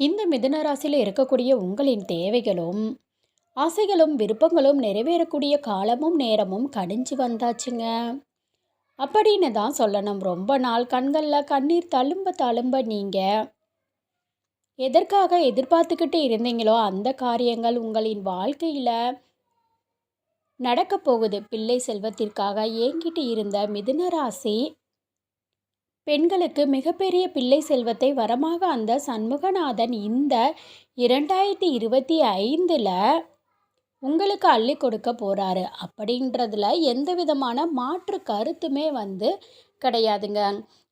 இந்த மிதுனராசியில் இருக்கக்கூடிய உங்களின் தேவைகளும் ஆசைகளும் விருப்பங்களும் நிறைவேறக்கூடிய காலமும் நேரமும் கடிஞ்சு வந்தாச்சுங்க. அப்படின்னு தான் சொல்லணும். ரொம்ப நாள் கண்களில் கண்ணீர் தழும்ப தழும்ப நீங்கள் எதற்காக எதிர்பார்த்துக்கிட்டு இருந்தீங்களோ அந்த காரியங்கள் உங்களின் வாழ்க்கையில் நடக்க போகுது. பிள்ளை செல்வத்திற்காக ஏங்கிட்டு இருந்த மிதுன ராசி பெண்களுக்கு மிகப்பெரிய பிள்ளை செல்வத்தை வரமாக அந்த சண்முகநாதன் இந்த இரண்டாயிரத்தி இருபத்தி ஐந்தில் உங்களுக்கு அள்ளி கொடுக்க போகிறாரு அப்படின்றதுல எந்த விதமான மாற்று கருத்துமே வந்து கிடையாதுங்க.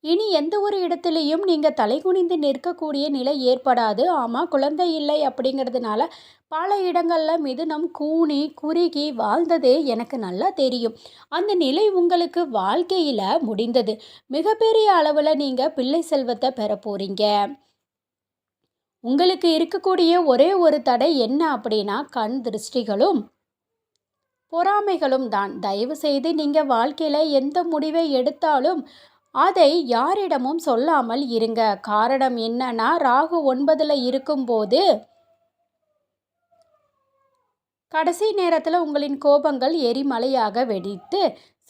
இனி எந்த ஒரு இடத்துலையும் நீங்கள் தலை குனிந்து நிற்கக்கூடிய நிலை ஏற்படாது. ஆமாம் குழந்தை இல்லை அப்படிங்கிறதுனால பல இடங்களில் மிதுனம் கூனி குறுகி வாழ்ந்தது எனக்கு நல்லா தெரியும். அந்த நிலை உங்களுக்கு வாழ்க்கையில் முடிந்தது. மிகப்பெரிய அளவில் நீங்கள் பிள்ளை செல்வத்தை பெற போகிறீங்க உங்களுக்கு இருக்கக்கூடிய ஒரே ஒரு தடை என்ன அப்படின்னா கண் திருஷ்டிகளும் பொறாமைகளும் தான். தயவு செய்து நீங்கள் வாழ்க்கையில் எந்த முடிவை எடுத்தாலும் அதை யாரிடமும் சொல்லாமல் இருங்க. காரணம் என்னன்னா ராகு ஒன்பதில் இருக்கும்போது கடைசி நேரத்தில் உங்களின் கோபங்கள் எரிமலையாக வெடித்து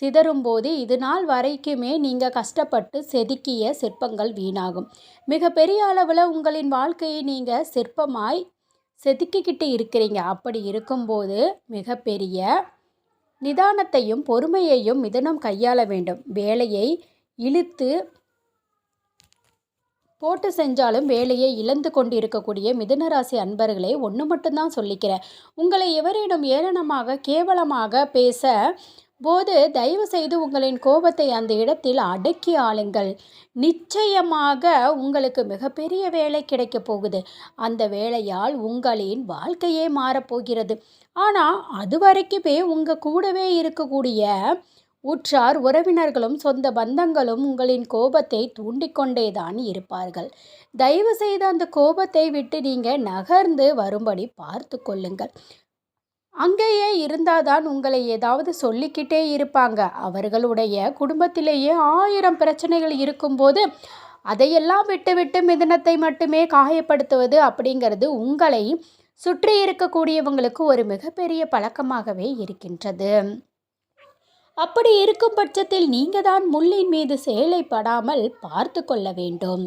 சிதறும்போது இது நாள் வரைக்குமே நீங்கள் கஷ்டப்பட்டு செதுக்கிய சிற்பங்கள் வீணாகும். மிகப்பெரிய அளவில் உங்களின் வாழ்க்கையை நீங்கள் சிற்பமாய் செதுக்கிக்கிட்டு இருக்கிறீங்க. அப்படி இருக்கும்போது மிகப்பெரிய நிதானத்தையும் பொறுமையையும் மிதனம் கையாள வேண்டும். வேலையை இழுத்து போட்டு செஞ்சாலும் வேலையை இழந்து கொண்டு இருக்கக்கூடிய மிதுனராசி அன்பர்களே ஒன்று மட்டும்தான் சொல்லிக்கிறேன். உங்களை எவரேனும் ஏளனமாக கேவலமாக பேச போது தயவு செய்து உங்களின் கோபத்தை அந்த இடத்தில் அடக்கி ஆளுங்கள். நிச்சயமாக உங்களுக்கு மிகப்பெரிய வேலை கிடைக்க போகுது. அந்த வேலையால் உங்களின் வாழ்க்கையே மாறப்போகிறது ஆனால் அது வரைக்குமே உங்கள் கூடவே இருக்கக்கூடிய உற்றார் உறவினர்களும் சொந்த பந்தங்களும் உங்களின் கோபத்தை தூண்டிக்கொண்டே தான் இருப்பார்கள். தயவு செய்து அந்த கோபத்தை விட்டு நீங்கள் நகர்ந்து வரும்படி பார்த்து கொள்ளுங்கள். அங்கேயே இருந்தாதான் உங்களை ஏதாவது சொல்லிக்கிட்டே இருப்பாங்க. அவர்களுடைய குடும்பத்திலேயே ஆயிரம் பிரச்சனைகள் இருக்கும்போது அதையெல்லாம் விட்டுவிட்டு மிதனத்தை மட்டுமே காயப்படுத்துவது அப்படிங்கிறது உங்களை சுற்றி இருக்கக்கூடியவங்களுக்கு ஒரு மிகப்பெரிய பழக்கமாகவே இருக்கின்றது. அப்படி இருக்கும் பட்சத்தில் நீங்கள் தான் முள்ளின் மீது செயலைப்படாமல் பார்த்து கொள்ள வேண்டும்.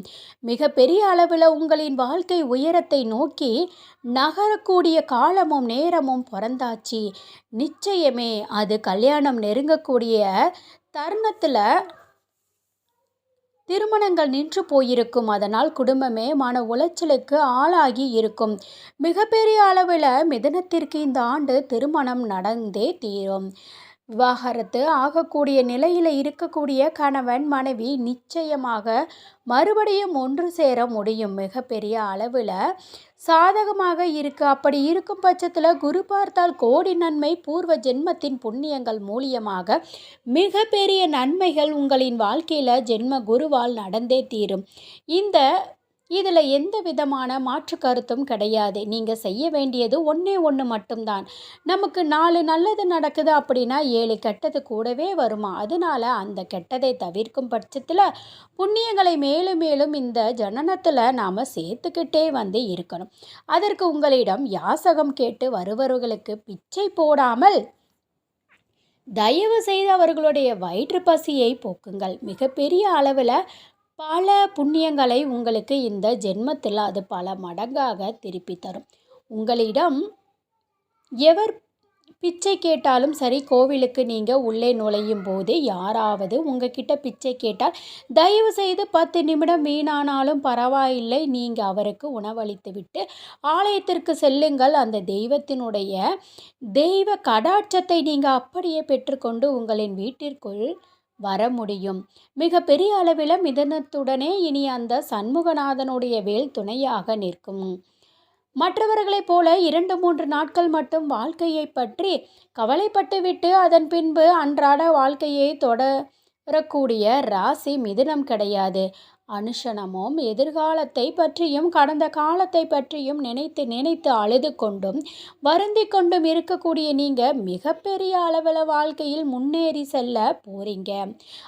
மிக பெரிய அளவில் உங்களின் வாழ்க்கை உயரத்தை நோக்கி நகரக்கூடிய காலமும் நேரமும் பிறந்தாச்சு. நிச்சயமே அது கல்யாணம் நெருங்கக்கூடிய தருணத்தில் திருமணங்கள் நின்று போயிருக்கும். அதனால் குடும்பமே மன உளைச்சலுக்கு ஆளாகி இருக்கும். மிகப்பெரிய அளவில் மிதனத்திற்கு இந்த ஆண்டு திருமணம் நடந்தே தீரும். விவாகரத்து ஆகக்கூடிய நிலையில் இருக்கக்கூடிய கணவன் மனைவி நிச்சயமாக மறுபடியும் ஒன்று சேர முடியும் மிகப்பெரிய அளவில். சாதகமாக இருக்கு. அப்படி இருக்கும் பட்சத்தில் குரு பார்த்தால் கோடி நன்மை பூர்வ ஜென்மத்தின் புண்ணியங்கள் மூலியமாக மிகப்பெரிய நன்மைகள் உங்களின் வாழ்க்கையில் ஜென்ம குருவால் நடந்தே தீரும். இந்த இதில் எந்த விதமான மாற்று கருத்தும் கிடையாது. நீங்கள் செய்ய வேண்டியது ஒன்றே ஒன்று மட்டும்தான். நமக்கு நாலு நல்லது நடக்குது அப்படின்னா ஏழு கெட்டது கூடவே வருமா? அதனால் அந்த கெட்டதை தவிர்க்கும் பட்சத்தில் புண்ணியங்களை மேலும் மேலும் இந்த ஜனனத்தில் நாம் சேர்த்துக்கிட்டே வந்து இருக்கணும். அதற்கு உங்களிடம் யாசகம் கேட்டு வருபவர்களுக்கு பிச்சை போடாமல் தயவு செய்து அவர்களுடைய வயிற்று பசியை போக்குங்கள். மிகப்பெரிய அளவில் பல புண்ணியங்களை உங்களுக்கு இந்த ஜென்மத்தில் அது பல மடங்காக திருப்பி தரும். உங்களிடம் எவர் பிச்சை கேட்டாலும் சரி கோவிலுக்கு நீங்கள் உள்ளே நுழையும் போது யாராவது உங்ககிட்ட பிச்சை கேட்டால் தயவு செய்து பத்து நிமிடம் வீணானாலும் பரவாயில்லை நீங்கள் அவருக்கு உணவளித்து விட்டு ஆலயத்திற்கு செல்லுங்கள். அந்த தெய்வத்தினுடைய தெய்வ கடாட்சத்தை நீங்கள் அப்படியே பெற்றுக்கொண்டு உங்களின் வீட்டிற்குள் வர முடியும். மிக பெரிய அளவில் மிதனத்துடனே இனி அந்த சண்முகநாதனுடைய வேல் துணையாக நிற்கும். மற்றவர்களைப் போல இரண்டு மூன்று நாட்கள் மட்டும் வாழ்க்கையை பற்றி கவலைப்பட்டுவிட்டு அதன் பின்பு அன்றாட வாழ்க்கையை தொடரக்கூடிய ராசி மிதுனம் கிடையாது. அனுஷனமும் எதிர்காலத்தை பற்றியும் கடந்த காலத்தை பற்றியும் நினைத்து நினைத்து அழுது கொண்டும் வருந்தி கொண்டும் இருக்கக்கூடிய நீங்கள் மிகப்பெரிய அளவில் வாழ்க்கையில் முன்னேறி செல்ல போகிறீங்க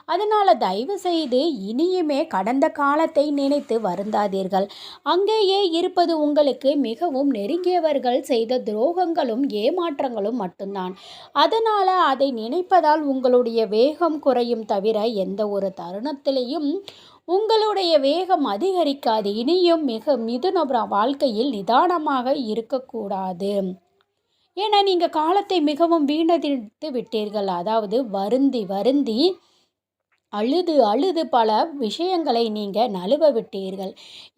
அதனால் தயவு செய்து இனியுமே கடந்த காலத்தை நினைத்து வருந்தாதீர்கள். அங்கேயே இருப்பது உங்களுக்கு மிகவும் நெருங்கியவர்கள் செய்த துரோகங்களும் ஏமாற்றங்களும் மட்டும்தான். அதனால் அதை நினைப்பதால் உங்களுடைய வேகம் குறையும் தவிர எந்த ஒரு தருணத்திலையும் உங்களுடைய வேகம் அதிகரிக்காது. இனியும் மிக மிதுன வாழ்க்கையில் நிதானமாக இருக்கக்கூடாது. ஏன்னா நீங்கள் காலத்தை மிகவும் வீணடித்து விட்டீர்கள். அதாவது வருந்தி வருந்தி அழுது அழுது பல விஷயங்களை நீங்கள் நழுவ விட்டீர்கள்.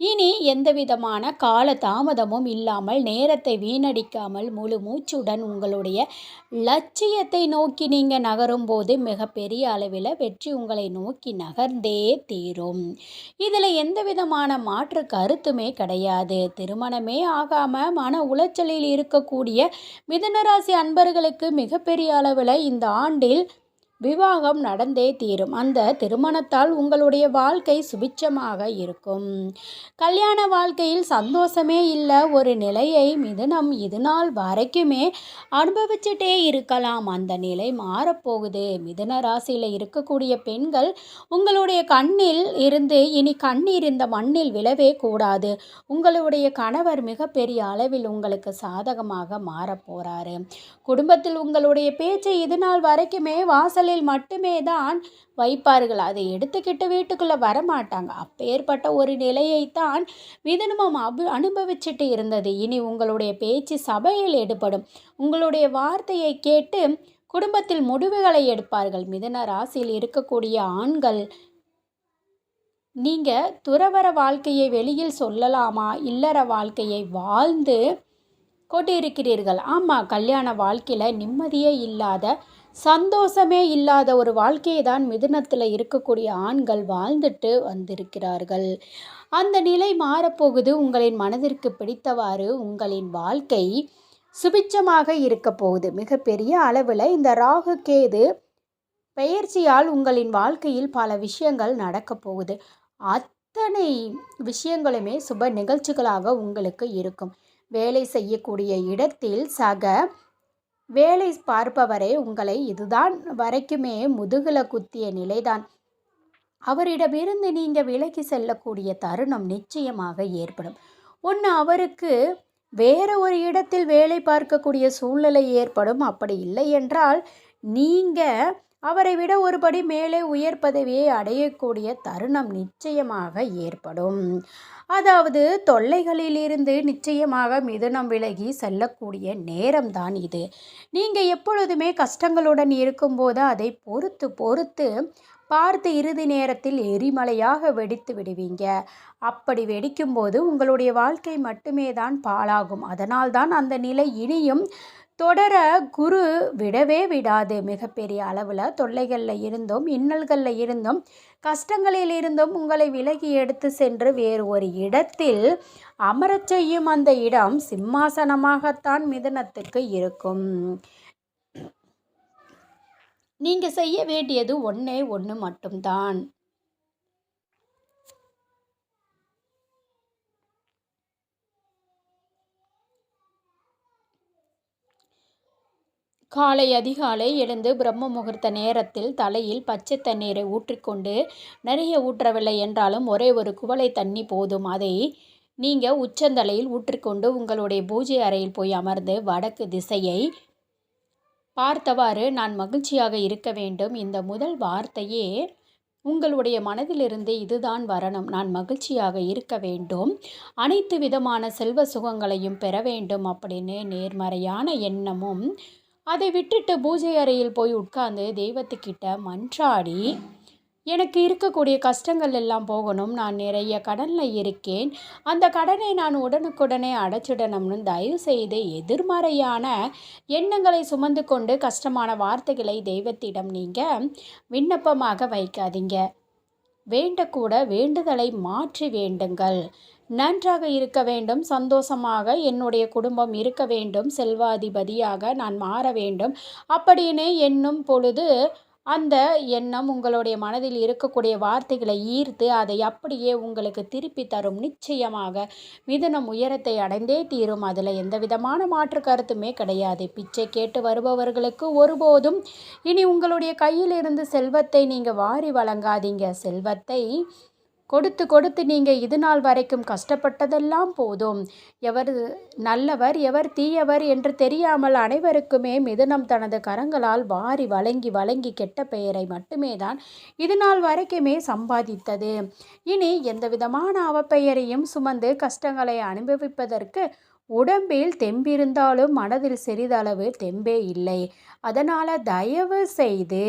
இனி எந்தவிதமான கால தாமதமும் இல்லாமல் நேரத்தை வீணடிக்காமல் முழு மூச்சுடன் உங்களுடைய லட்சியத்தை நோக்கி நீங்கள் நகரும் போது மிகப்பெரிய அளவில் வெற்றி உங்களை நோக்கி நகர்ந்தே தீரும். இதில் எந்த விதமான மாற்று கருத்துமே கிடையாது. திருமணமே ஆகாமல் மன உளைச்சலில் இருக்கக்கூடிய மிதனராசி அன்பர்களுக்கு மிகப்பெரிய அளவில் இந்த ஆண்டில் விவாகம் நடந்தே தீரும். அந்த திருமணத்தால் உங்களுடைய வாழ்க்கை சுபிச்சமாக இருக்கும். கல்யாண வாழ்க்கையில் சந்தோஷமே இல்லை. ஒரு நிலையை மிதுனம் இது நாள் வரைக்குமே அனுபவிச்சுட்டே இருக்கலாம். அந்த நிலை மாறப்போகுது. மிதுன ராசியில் இருக்கக்கூடிய பெண்கள் உங்களுடைய கண்ணில் இருந்து இனி கண்ணீர் இந்த மண்ணில் விழவே கூடாது. உங்களுடைய கணவர் மிகப்பெரிய அளவில் உங்களுக்கு சாதகமாக மாறப்போகிறாரு குடும்பத்தில் உங்களுடைய பேச்சை இது நாள் வரைக்குமே வாசல் நாட்களில் மட்டுமே தான் வைப்பார்கள். அதை எடுத்துக்கிட்டு வீட்டுக்குள்ளே வரமாட்டாங்க. அப்பேற்பட்ட ஒரு நிலையைத்தான் மிதனமும் அபு அனுபவிச்சுட்டு இருந்தது. இனி உங்களுடைய பேச்சு சபையில் எடுபடும். உங்களுடைய வார்த்தையை கேட்டு குடும்பத்தில் முடிவுகளை எடுப்பார்கள். மிதன ராசியில் இருக்கக்கூடிய ஆண்கள் நீங்கள் துறவர வாழ்க்கையை வெளியில் சொல்லலாமா? இல்லற வாழ்க்கையை வாழ்ந்து கொண்டிருக்கிறீர்கள். ஆமாம் கல்யாண வாழ்க்கையில் நிம்மதியே இல்லாத சந்தோஷமே இல்லாத ஒரு வாழ்க்கையை தான் மிதுனத்தில் இருக்கக்கூடிய ஆண்கள் வாழ்ந்துட்டு வந்திருக்கிறார்கள். அந்த நிலை மாறப்போகுது. உங்களின் மனதிற்கு பிடித்தவாறு உங்களின் வாழ்க்கை சுபிச்சமாக இருக்க போகுது. மிகப்பெரிய அளவில் இந்த ராகு கேது பெயர்ச்சியால் உங்களின் வாழ்க்கையில் பல விஷயங்கள் நடக்க போகுது. அத்தனை விஷயங்களுமே சுப நிகழ்ச்சிகளாக உங்களுக்கு இருக்கும். வேலை செய்யக்கூடிய இடத்தில் சக வேலை பார்ப்பவரே உங்களை இதுதான் வரைக்குமே முதுகில் குத்திய நிலைதான். அவரிடமிருந்து நீங்கள் விலகி செல்லக்கூடிய தருணம் நிச்சயமாக ஏற்படும். ஒன்று அவருக்கு வேறு ஒரு இடத்தில் வேலை பார்க்கக்கூடிய சூழ்நிலை ஏற்படும். அப்படி இல்லை என்றால் நீங்கள் அவரை விட ஒருபடி மேலே உயர் பதவியை அடையக்கூடிய தருணம் நிச்சயமாக ஏற்படும். அதாவது தொல்லைகளிலிருந்து நிச்சயமாக மிதுனம் விலகி செல்லக்கூடிய நேரம்தான் இது. நீங்கள் எப்பொழுதுமே கஷ்டங்களுடன் இருக்கும்போது அதை பொறுத்து பொறுத்து பார்த்து இறுதி நேரத்தில் எரிமலையாக வெடித்து விடுவீங்க. அப்படி வெடிக்கும்போது உங்களுடைய வாழ்க்கை மட்டுமே தான் பாழாகும். அதனால்தான் அந்த நிலை இனியும் தொடர குரு விடவே விடாது. மிகப்பெரிய அளவில் தொல்லைகளில் இருந்தும் இன்னல்களில் இருந்தும் கஷ்டங்களில் இருந்தும் உங்களை விலகி எடுத்து சென்று வேறு ஒரு இடத்தில் அமரச் செய்யும் அந்த இடம் சிம்மாசனமாகத்தான் மிதனத்துக்கு இருக்கும். நீங்கள் செய்ய வேண்டியது ஒன்றே ஒன்று மட்டும்தான். காலை அதிகாலை எழுந்து பிரம்ம முகூர்த்த நேரத்தில் தலையில் பச்சை தண்ணீரை ஊற்றிக்கொண்டு நிறைய ஊற்றவில்லை என்றாலும் ஒரே ஒரு குவளை தண்ணி போதும். அதை நீங்கள் உச்சந்தலையில் ஊற்றிக்கொண்டு உங்களுடைய பூஜை அறையில் போய் அமர்ந்து வடக்கு திசையை பார்த்தவாறு நான் மகிழ்ச்சியாக இருக்க வேண்டும். இந்த முதல் வார்த்தையே உங்களுடைய மனதிலிருந்து இதுதான் வரணும். நான் மகிழ்ச்சியாக இருக்க வேண்டும். அனைத்து விதமான செல்வ சுகங்களையும் பெற வேண்டும் அப்படின்னு நேர்மறையான எண்ணமும் அதை விட்டுட்டு பூஜை அறையில் போய் உட்கார்ந்து தெய்வத்துக்கிட்ட மன்றாடி எனக்கு இருக்கக்கூடிய கஷ்டங்கள் எல்லாம் போகணும். நான் நிறைய கடனில் இருக்கேன். அந்த கடனை நான் உடனுக்குடனே அடைச்சிடணும்னு தயவு செய்து எதிர்மறையான எண்ணங்களை சுமந்து கொண்டு கஷ்டமான வார்த்தைகளை தெய்வத்திடம் நீங்கள் விண்ணப்பமாக வைக்காதீங்க. வேண்டக்கூட வேண்டுதலை மாற்றி வேண்டுங்கள். நன்றாக இருக்க வேண்டும் சந்தோஷமாக என்னுடைய குடும்பம் இருக்க வேண்டும் செல்வாதிபதியாக நான் மாற வேண்டும். அப்படின்னு என்னும் பொழுது அந்த எண்ணம் உங்களுடைய மனதில் இருக்கக்கூடிய வார்த்தைகளை ஈர்த்து அதை அப்படியே உங்களுக்கு திருப்பி தரும். நிச்சயமாக மிதனம் உயரத்தை அடைந்தே தீரும். அதில் எந்த விதமான மாற்று கருத்துமே கிடையாது. பிச்சை கேட்டு வருபவர்களுக்கு ஒருபோதும் இனி உங்களுடைய கையிலிருந்து செல்வத்தை நீங்கள் வாரி வழங்காதீங்க. செல்வத்தை கொடுத்து கொடுத்து நீங்கள் இது நாள் வரைக்கும் கஷ்டப்பட்டதெல்லாம் போதும். எவர் நல்லவர் எவர் தீயவர் என்று தெரியாமல் அனைவருக்குமே மிதுனம் தனது கரங்களால் வாரி வழங்கி வழங்கி கெட்ட பெயரை மட்டுமே தான் இது நாள் வரைக்குமே சம்பாதித்தது. இனி எந்த விதமான அவப்பெயரையும் சுமந்து கஷ்டங்களை அனுபவிப்பதற்கு உடம்பில் தெம்பிருந்தாலும் மனதில் சிறிதளவு தெம்பே இல்லை. அதனால் தயவு செய்து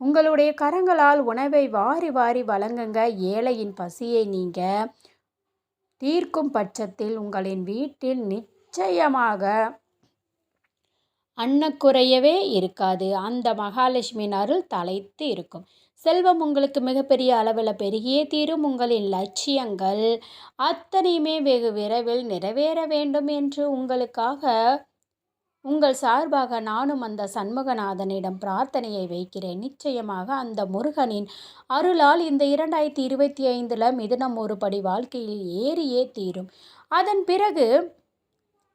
உங்களுடைய கரங்களால் உணவை வாரி வாரி வழங்குங்க. ஏழையின் பசியை நீங்க தீர்க்கும் பட்சத்தில் உங்களின் வீட்டில் நிச்சயமாக அன்னக்குறையவே இருக்காது. அந்த மகாலட்சுமியின் அருள் தலைத்து இருக்கும். செல்வம் உங்களுக்கு மிகப்பெரிய அளவில் பெருகியே தீரும். உங்களின் லட்சியங்கள் அத்தனையுமே வெகு விரைவில் நிறைவேற வேண்டும் என்று உங்களுக்காக உங்கள் சார்பாக நானும் அந்த சண்முகநாதனிடம் பிரார்த்தனையை வைக்கிறேன். நிச்சயமாக அந்த முருகனின் அருளால் இந்த இரண்டாயிரத்தி இருபத்தி ஐந்தில் மிதுனம் ஒருபடி வாழ்க்கையில் ஏறியே தீரும். அதன் பிறகு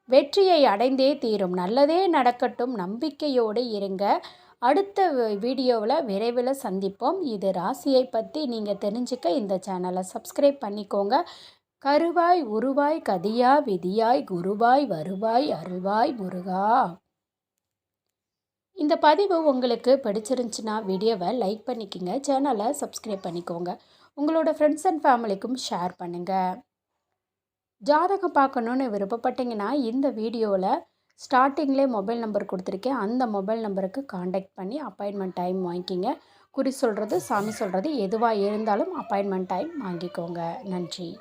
வெற்றியை அடைந்தே தீரும். நல்லதே நடக்கட்டும். நம்பிக்கையோடு இருங்க. அடுத்த வீடியோவில் விரைவில் சந்திப்போம். இது ராசியை பற்றி நீங்கள் தெரிஞ்சுக்க இந்த சேனலை சப்ஸ்கிரைப் பண்ணிக்கோங்க. கருவாய் உருவாய் கதியா விதியாய் குருவாய் வருவாய் அருள்வாய் முருகா. இந்த பதிவு உங்களுக்கு பிடிச்சிருந்துச்சுன்னா வீடியோவை லைக் பண்ணிக்கோங்க சேனலை சப்ஸ்கிரைப் பண்ணிக்கோங்க. உங்களோட ஃப்ரெண்ட்ஸ் அண்ட் ஃபேமிலிக்கும் ஷேர் பண்ணுங்கள் ஜாதகம் பார்க்கணுன்னு விருப்பப்பட்டீங்கன்னா இந்த வீடியோவில் ஸ்டார்டிங்லேயே மொபைல் நம்பர் கொடுத்துருக்கேன். அந்த மொபைல் நம்பருக்கு காண்டாக்ட் பண்ணி அப்பாயின்மெண்ட் டைம் வாங்கிக்கிங்க. குறி சொல்கிறது சாமி சொல்கிறது எதுவாக இருந்தாலும் அப்பாயின்மெண்ட் டைம் வாங்கிக்கோங்க. நன்றி.